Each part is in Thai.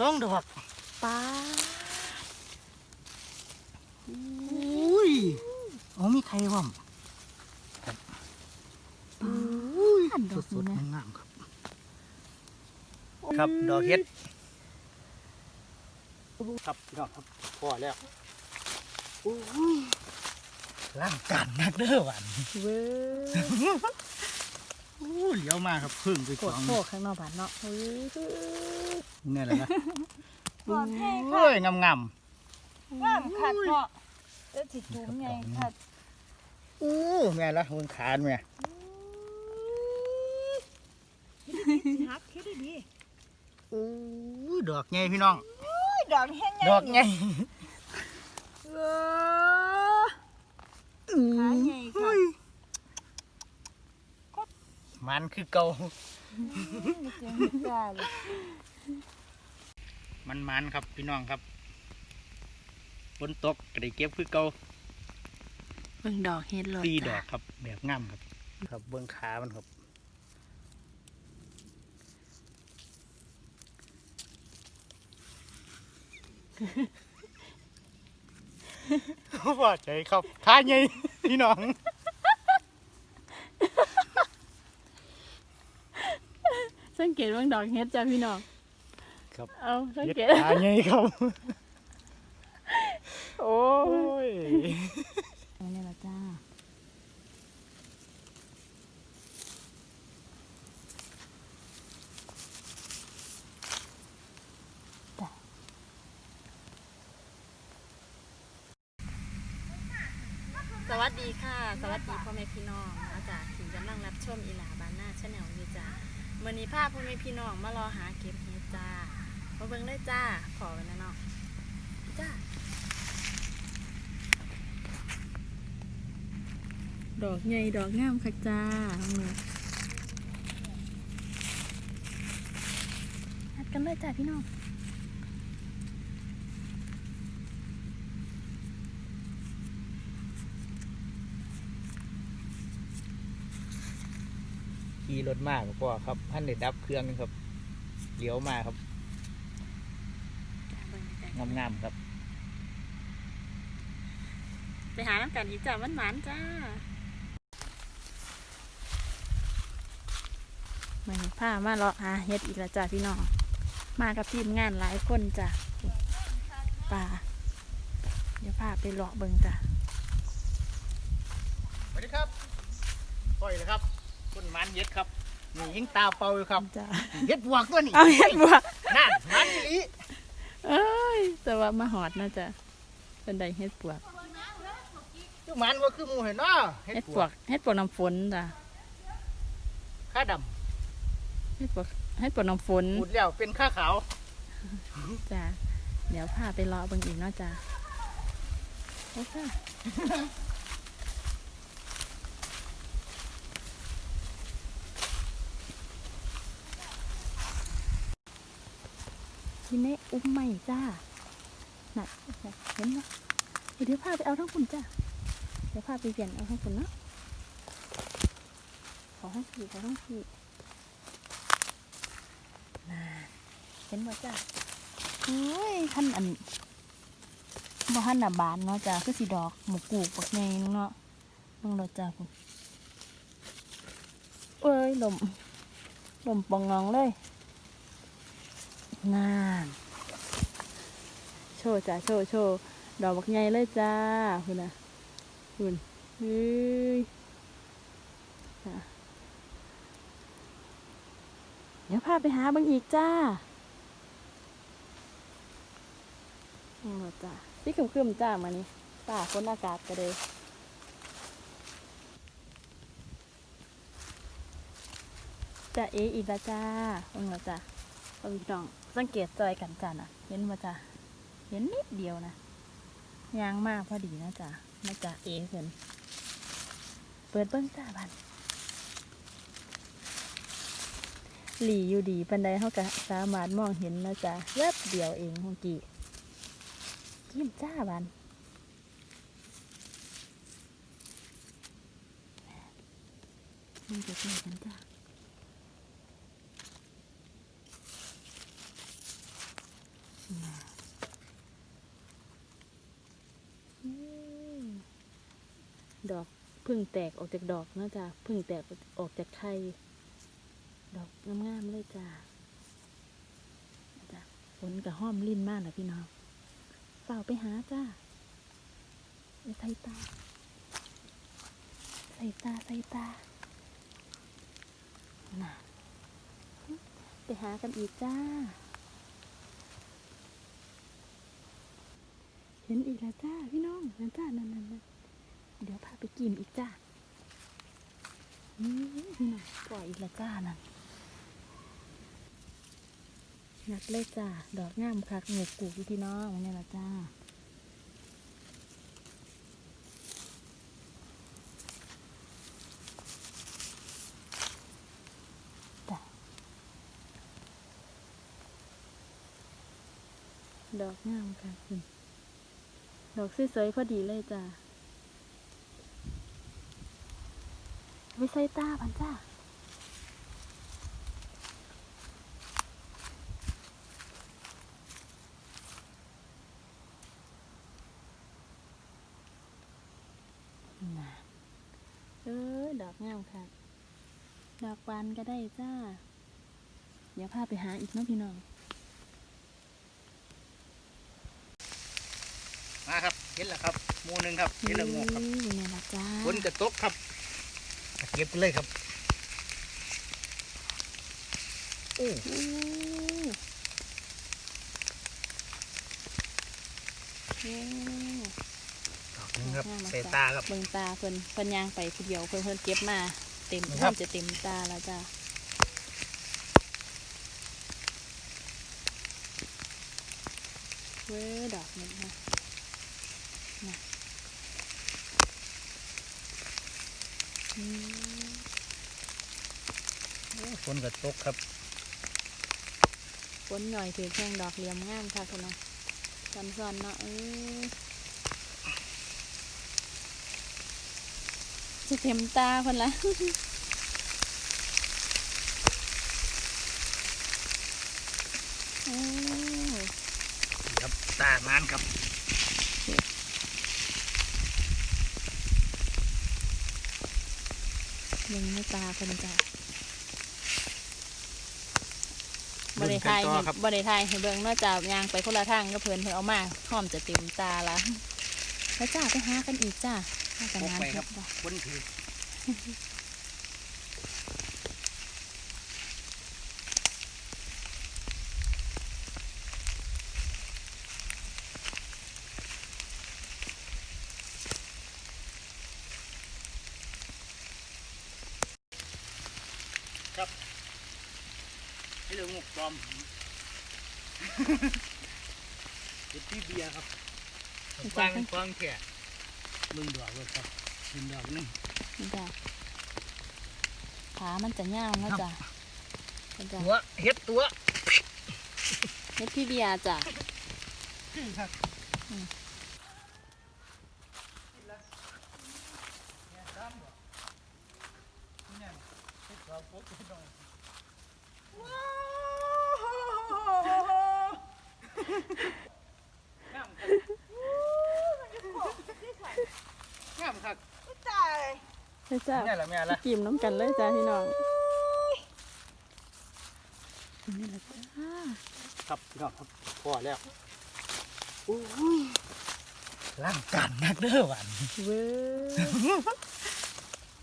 สองดอกป้าอุ้ยเอามีใครว่ำครับอุ้ยอันดอกสนี้ดนะๆงามๆครับ ครับดอกเห็ด ครับพี่น้องครับพอแล้วอุ้ยร่างกานนักเด้อหวันเว้ย อู้เหลียวมาครับพึ่งไปกสดองโคกข้างนอกบ้านเนาะเฮ้ยนี่แหละนะปลอดภัยค่ะโอ้ยงามงามงามคักเนาะเดี๋ยวสิจุ่มไงค่ะๆอู้แม่ละมึงขานแม่ฮักคิดดีอู้ดอกใหญ่พี่น้อง ๆอุ้ยดอกแห้งดอกใหญ่เออขาใหญ่ค่ะอุ้ย มันคือเก่าเสียงเฮ็ดได้เลยมันมันครับพี่น้องครับฝนตกก็ได้เก็บคือเก่าเบิ่งดอกเฮ็ดเลยตีดอกครับ แบบงามครับ ครับเบื้องขามันครับว่าใจครับขาใหญ่พี่น้อง สังเกตเบิ่งดอกเฮ็ดจ้าพี่น้องครับ เอาสังเย็ดเกตขาใหญ่ครับ โอ้โอ้ยนี่ละจ้าสวัสดีค่ะ สวัสดีพ่อแม่พี่น้องอาจารย์ที่กำลังรับชมอีหลาบานหน้าชาแนลอยู่จ้า มื่อนี้ภาพ่อแม่พี่น้องมารอหาเก็บเห็ดจ้ามาเบิ่งได้จ้า ขอไว้นะเนาะจ้า ดอกใหญ่ดอกงามค่ะจ้ามือนัดกันเลยจ้าพี่น้อง ขี่รถมากพ่อครับท่านเด็ดดับเครื่องครับเลี้ยวมาครับเบิ่งใกล้ๆงามๆครับ ไปหาน้ำกันอีกจ้ามันหวานจ้ามาผ้ามาเลาะหาเฮ็ดอีกแล้วจ้าพี่น้องมากับทีมงานหลายคนจ้ะป่าเดี๋ยวพาไปเลาะเบิ่งจ้ะสวัสดีครับปล่อยเลยครับคุณ มันเย็ดครับนี่ยิงตาเป่าอยู่ครับจ้ะเย็ดบวกตัวนี้เอาเฮ็ดบัวนั่นมันอีหลีเอ้ย แต่ว่ามาหอดนะจ้ะเป็นไดเฮ็ดปวกคือมันว่าคือหมูเห็นเนาะเฮ็ดปวกเฮ็ดปวกน้ำฝนจ้ะข้าดเฮ็ดปวกเฮ็ดปวกน้ำฝนำพูดแล้วเป็นข้าขาวจ้ะเดี๋ยวพาไปเลาะเบิ่งอีกเนาะจ้ะโอเค ทีนี้อุ้มใหม่จ้าน่ะเห็นไหมเดี๋ยวพาไปเอาทั้งคุณจ้าเดี๋ยวพาไปเปลี่ยนเอาทั้งคุณเนาะขอทั้งสี่ขอทั้งสี่น่ะเห็นบ่จ้าเฮ้ยท่านอันบ่ท่านน่ะบานเนาะจ้ะคือสีดอกหมกกูกปักใหญ่เนาะเบิ่งรถจ้ะพุ่นเอ้ยลมลมปองงองเลย งานโชว์จ้ะโชว์โชว์ดอกบักใหญ่เลยจ้าคุณน่ะคุณเฮ้ยเดี๋ยวพาไปหาบิ่งอีกจ้านี่หมดจ้ะพี่คึมคึมๆจ้ามานี่ป่าคนอากาศก็เลยจะเออีกแล้วจ้าเบิ่งแล้วจ้ะเบิ่งจ้อง สังเกตจอยกันจ้าน่ะเห็นมาจ้ะเห็นนิดเดียวนะยางมากพอดีนะจ้ะมาจ้ะเอเพิ่นเปิดเบิ้งจ้าบันหลีอยู่ดีปันใดเขาก็สามารถมองเห็นนะจ้ะแวบเดียวเองเมื่อกี้กินจ้าบันมันจะเจอกันจ้า อืม ดอกพึ่งแตกออกจากดอกนาะจ้ะพึ่งแตกออกจากไข่ดอกงามๆเลยจ้ะจ้ะฝนกับห้อมลิ้นมากนะพี่น้องเฝ้าไปหาจ้าใส่ตา ใส่ตา ใส่ตาน่ะไปหากันอีกจ้า ห็นอีกแล้วจ้าพี่น้องนั่นจ้านั่นนั่นเดี๋ยวพาไปกินอีกจ้านี่พี่น้องปล่อยอีกแล้วจ้านั่นนักเลยจ้าดอกงามคักหนูกูกอยู่พี่น้องนี่แหละจ้าดอกงามค่ะคุณ ดอกสวยๆพอดีเลยจ้าไปใส่ตาพันจ้าเออ ดอกงามค่ะ ดอกบานก็ได้จ้า เดี๋ยวพาไปหาอีกเนาะพี่น้อง มาครับเห็นแล้วครับหมูหนึ่งครับเห็นแล้วงอกครับนี่ไงล่ะจ้าฝนจะตกครับเก็บกันเลยครับโอ้อู้โอ้ดอกหนึงครับงามมากใส่ตาครับเบิ่งตาเพิ่นเพิ่นย่างไปผู้เดียวเพิ่นเพิ่นเก็บมาเต็มครัเพิ่บนจะเต็มตาแล้วจ้าเว้อดอกนี้นะนะอืม โอ้ ฝนก็ตกครับฝนหน่อยถือแข้งดอกเหลี่ยมงามค่ะคุณเนาะซ้อนๆเนาะเออจะเต็มตาคนละโอ้ครับตามานครับยังไม่ตาคนจ้ะ บริไทยเบิ่งกันต่อครับบริไทยให้เบิ่งเนอกจากยางไปคนละทางก็เพลินเพิ่นเอามาหอมจะเต็มตาละแล้วจ้าไปหากันอีกจ้าหากันพกงานไปครับจ้ะฝนถือ ครับนี่เรื่องงกปลอม เป็นที่เบียร์ครับ ฟังฟังแค่มึงดอกเลยครับมึงดอกหนึงนี่จ้ะขามันจะยาวเนาะจ้ะนี่จ้ะตัวเฮ็ดตัวเฮ็ดพี่เบียร์จ้ะครับ อืม งามครับ ตาย นี่จ้ะ นี่แหละแม่ละ กิมน้ำกันเลยจ้ะพี่น้องนี่แหละจ้าครับพี่น้องครับพอแล้วอู้ยร่างกานนักเด้อหวันเว้ย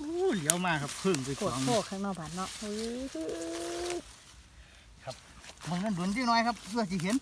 อู้เหลียวมาครับพึ่งไปโคสตอรงโคกข้างนอกบ้านเนาะเฮ้ยมันนั้นดุนที่น้อยครับเพื่อจะเห็น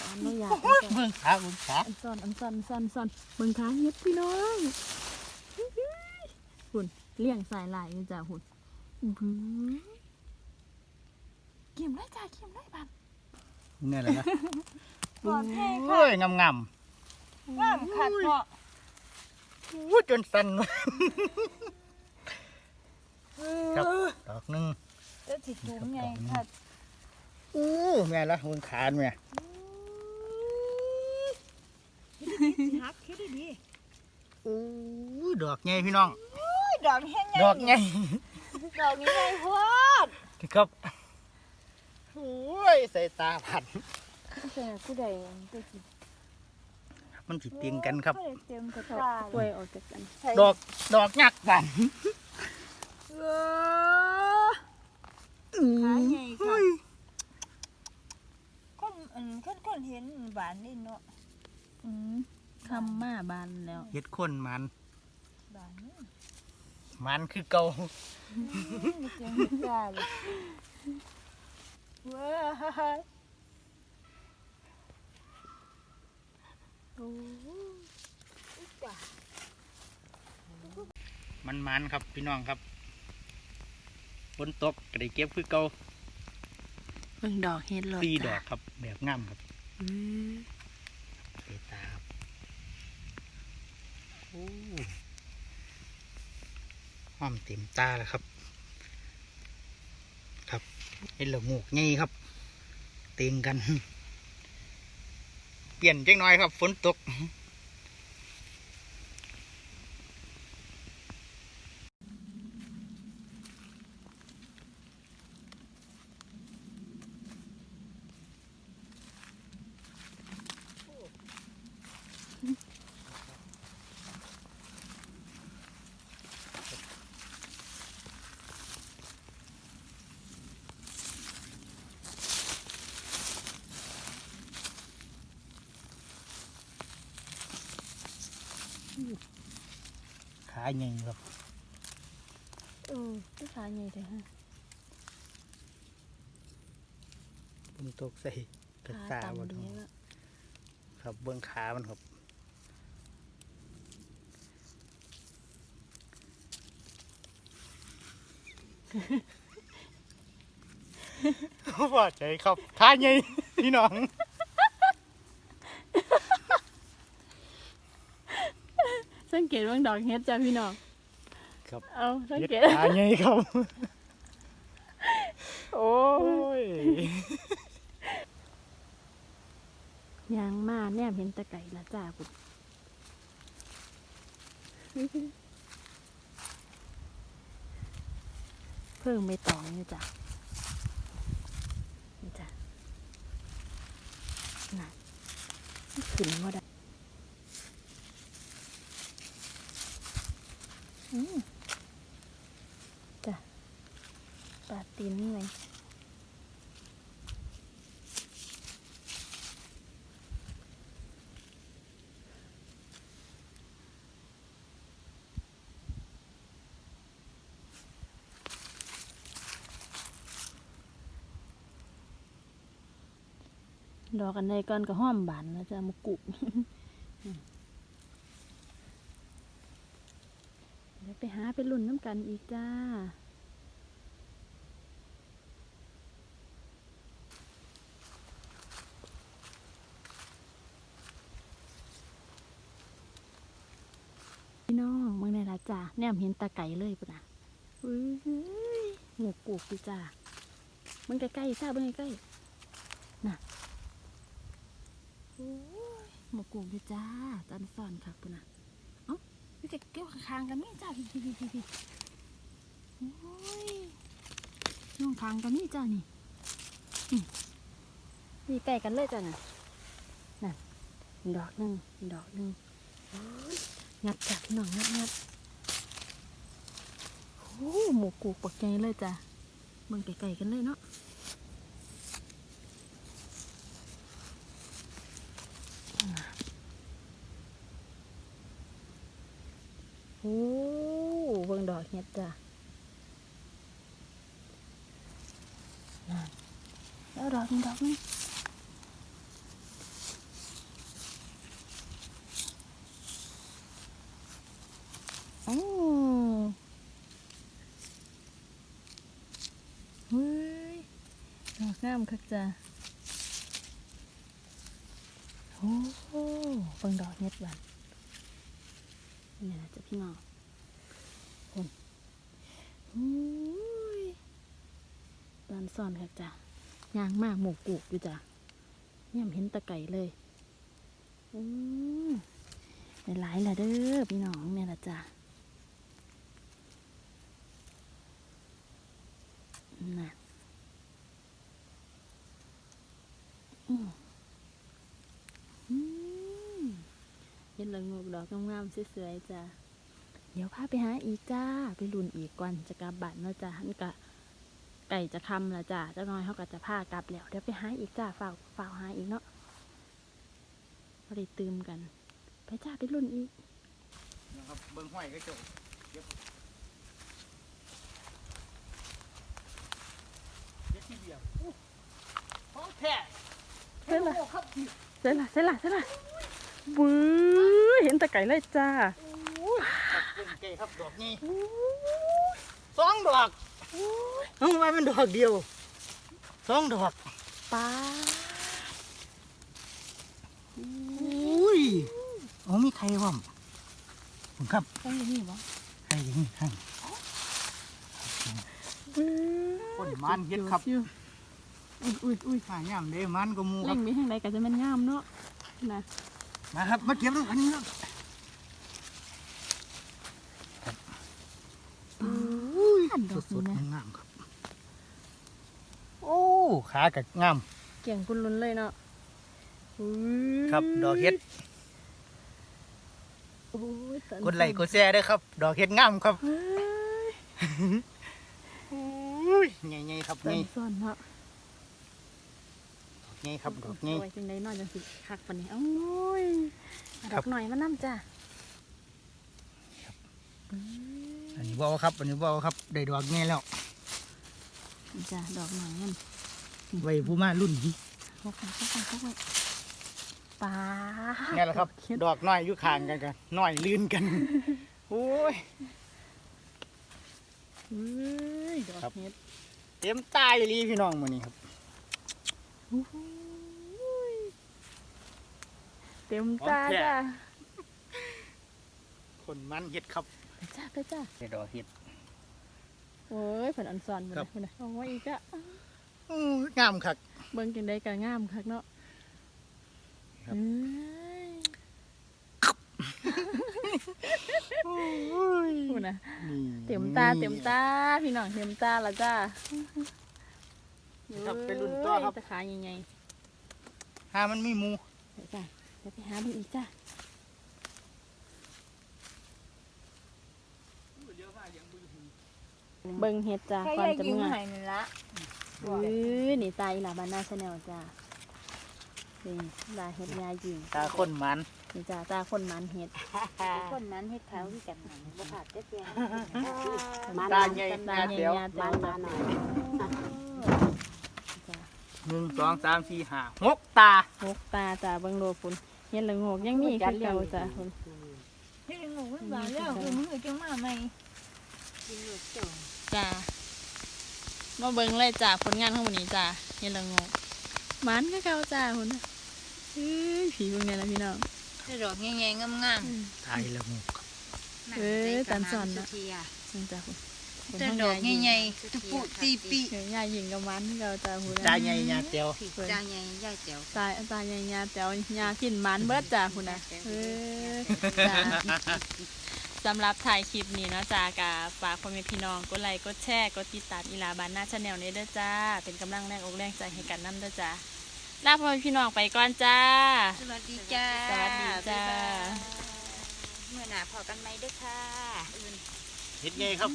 อนุญาตโอ้ยเบิ่งขาเบิ่งขาอันซ่อนอันซ่อนอันซ่อนอันซ่อนเบิ่งขาเฮ็ดพี่น้องหุ่น เลี้ยงสายลายอยู่จ้ะหุ่นบื้อเกี่ยมได้จ้ะเกี่ยมได้บ้านนี่แหละนะปลอดภัยโอ้ยงามงามงามขัดเนาะๆอู้จนสั่นเลยครับดอกหนึงเดี๋ยวสิจุ่มไงขัดอู้แม่ละเบิ่งขาแม่หักคิดดีอู้ดอกใหญ่พี่น้องๆอุ้ย ดอกแห้งไงดอกใหญ่ดอกนี้ไงพอดครับโอ้ยใส่ตาผันผู้ใดผู้ใดไปกินมันสิเตียงกันครับผู้ใดเต็มกระเอาตากล้วยออกจากกันดอกดอกยักษ์บันเออขาใหญ่ค่ะอุ้ยคนอันคนคนเห็นบานนี่เนาะอืมคำมาบานแล้วเฮ็ดคนมันบานนี่ มันคือเก่ามีเสียงเห็ดได้เลยว้ายโอ้ยจ้ะมันมันครับพี่น้องครับฝนตกก็ได้เก็บคือเก่าเบิ่งดอกเฮ็ดเลยสี่ดอกครับ แบบงามครับอืมเตตาครับโอ้้อมเต็มตาแล้วครับ ครับเห็นละงูกไงครับ เตียงกัน เปลี่ยนจังน้อยครับ ฝนตก ขาใหญ่ครับเออผู้ชายใหญ่เลยฮะฝนตกใส่กระขาตาต่ำบดีดแล้วครับเบื้องขามันครับว่าใจครับขาใหญ่พี่น้อง สัง เกตเบิ่งดอกเฮ็ดจ้ะพี่น้องครับ เอาสังเฮ็ดเกตขาใหญ่ครับ โอ้โอ้ยยางมาแนมเห็นแตะไก่ละจ้าคุณเพิ่งไม่ตองนี่จ้ะนี่จ้ะน่ะมันขึ้นมาได้อืม จ้ะปลาตีนนี่ไงดอกกันในก่อนก็ห้อมบานนะจ๊ะมุกุเดี๋ยว ไปลุ่นน้ำกันอีกจ้า พี่น้องเมืองในละจ้าแนมเห็นตาไก่เลยปุ่นนะอุ้ยหมูกุกดิจ้ามึงใกล้ๆจ้าบิ่งใกล้ๆน่ะโอยหมกกลุ่มเลยจ้าจันสอนค่ะปุ่นน่ะ อ้าพี่เก็บเกี่ยวคางกันนี่จ้าพี่พี่พี่พี่โอ้ยน้องคางกันนี่จ้านี่มนี่ใกล้กันเลยจ้าน่ะนั่นดอกหนึ่งดอกหนึ่งงัดจ้ะพี่น้องงัดงัดโอ้หมูกูปักใจเลยจ้ะมึงไก่ๆกันเลยเนาะ โอ้เบิ่งดอกเห็ดจ้ะนั่นแล้วดอกนึงดอกนึงโอ้เฮ้ยดอกงามคักจ้ะโอ้เบิ่งดอกเห็ดบ้าน นี่นะจ้ะพี่น้องคนอุ้ยร้านซ่อนค่ะจ้ะย่างมากหมูกุกอยู่จ้ะย่ำเห็นตะไก่เลยอืมหลายๆละเด้อพี่น้องเนี่ยละจ้ะน่ะอืม เห็นละงกดอกงามๆสวยๆจ้ะเดี๋ยวพาไปหาอีกจ้าไปลุ่นอีกก่อนจะกลับบ้านเนาะจ้ะหันกะไก่จะคำละจ้ะเจ้าน้อยเขาก็จะพากลับแล้วเดี๋ยวไปหาอีกจ้าฝากฝากหาอีกเนาะพอได้ตื่มกัน ไปจ้าไปลุ่นอีกนะครับเบิ่งห้อยก็จบเดี๋ยวเดี๋ยวที่เดียวอู้ของแท้เสร็จละเสร็จละเสร็จละเสร็จละ บื้อเห็นแต่ไก่เลยจ้าครับเบิ่งเก๋ครับดอกนี้สองดอกเอาไว้มันดอกเดียวสองดอกป้าอุ้ยโอ้มีใครว่ะผมครับต้องอย่างนี้บ่ใครอย่างนี้ข้างบื้อคนมันเฮ็ดครับอยู่อุ้ยอุ้ยอุ้ยหาย่ำเด้มันก็หมูคเล่รับงมีทางใดก็จะแมันงามเนาะนะ มาครับ มาเก็บลูกอันนี้ครับอุ้ยอันดอกสนี้ดนะๆงามๆครับ โอ้ขากับงาม เกี่ยงคุณลุนเลยเนาะอุ้ยครับ ดอกเฮ็ดโอ้ยตอนกดไลค์กดแชร์ด้วยครับ ดอกเฮ็ดงามครับเฮ้ยอุ้ยใหญ่ๆครับตอใหญ่นซ่อนเนาะ ใหญ่ครับดอกใหญ่เอาไว้จังไดเนอนจังสิคักปานนี้เอ้ยเอาคดรัอบกหน่อยมานํจ้ะอันนี้บ่เอาครับ อันนี้บ่เอาครับ ได้ดอกใหญ่แล้วนี่จ้ะดอกหน่อยมันไว้ผู้มารุ่นนี้พกไปพกไปพกไปปลานี่แหละครับเฮ็ดดอกน้อยอยู่ข้างกันกันน้อยลื่นกันโอ้ยเฮ้ยดอกครับเฮ็ดเต็มตายลีพี่น้องมื้อนี้ครับอุ้ย เต็มตาของแท้จ้ะคนมันเฮ็ดครับไปจ้าไปจ้าได้ดอกเฮ็ดโอ้ยเพิ่นอันซอนหมดครัเลบยพุ่นน่ะเอาไว้อีกอะอู้งามคักเบิ่งจังได๋ก็งามคักเนาะครับเอ้ยพุ่นน่ะนี่เต็มตาเต็มตาพี่น้องเต็มตาและจ้า ครับไปรุ่นต่อครับเยตะขาใหญ่หามันมีหมูๆไปจ้าเดี๋ยวไปหาเบิ่งอีกจ้าเบิ่งเฮ็ดจ้าแค่ก่อนยายจะยิ้มเมื่อให้นี่ละอื้อนี่ตาอีหลาบานนาชาแนลจ้านี่ลาเฮ็ดยาหญิงตาคนมันนี่จ้าตาคนมันเฮ็ดคนนั้นเฮ็ดเขาที่กันนั่นบ่ขาดจักเที่ยตาใหญ่ตาตาใหญ่เดียวยาเตียวจ้าจ้า หนึ่งสองสามสี่ห้าหกตาหกตาจ้าเบิ่งโลพุ่นเฮ็ดละโงกยังมีคือเก่าจ้าพุ่นเฮ็ดหนูมันบาแล้วคือมือจังมาใหม่จ้ามาเบิ่งเลยจ้าผลงานของวันนี้จ้าเฮ็ดละโงกมันคือเก่าจ้าพุ่นน่ะเอ้ยผีเบิ่งแน่ล่ะพี่น้องได้ดอกใหญ่ๆงามตายแล้วหมูครับๆเออตันสอนนะนี่จ้าพุ่น ได้ดอกใหญ่ๆตุปุตีปีเดี๋ยวยายหญิงกับมันคือเก่าจ้าพุ่นตาน่ะใหญ่ยาเตียวจาใหญ่ยายแจ๋วตายตายยาๆแต่ยากินมันเบิดจ้าพุ่นน่ะเออจ้าสำหรับถ่ายคลิปนี้เนาะจ้ากาฝากพ่อแม่พี่น้องกดไลค์กดแชร์กดติดตามอีลาบานหน้าชาแนลนี้ด้วยจ้า เป็นกำลังแรงอกแรงใจให้กันน้ำด้วยจ้าลาพ่อแม่พี่น้องไปก่อนจ้า สวัสดีจ้าสวัสดีจ้าเมื่อหน้าพอกันไหมเด้อค่ะ เฮ็ดไงครับ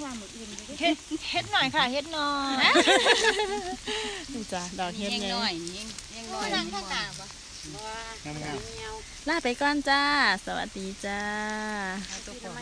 เฮ็ดเฮ็ดหน่อยค่ะเฮ็ดหน่อยนี่จ้าดอกเฮ็ดยังไงน้อยยังยังน้อยนั่งข้างหน้าบ่งามๆลาไปก่อนจ้า สวัสดีจ้าตัวของ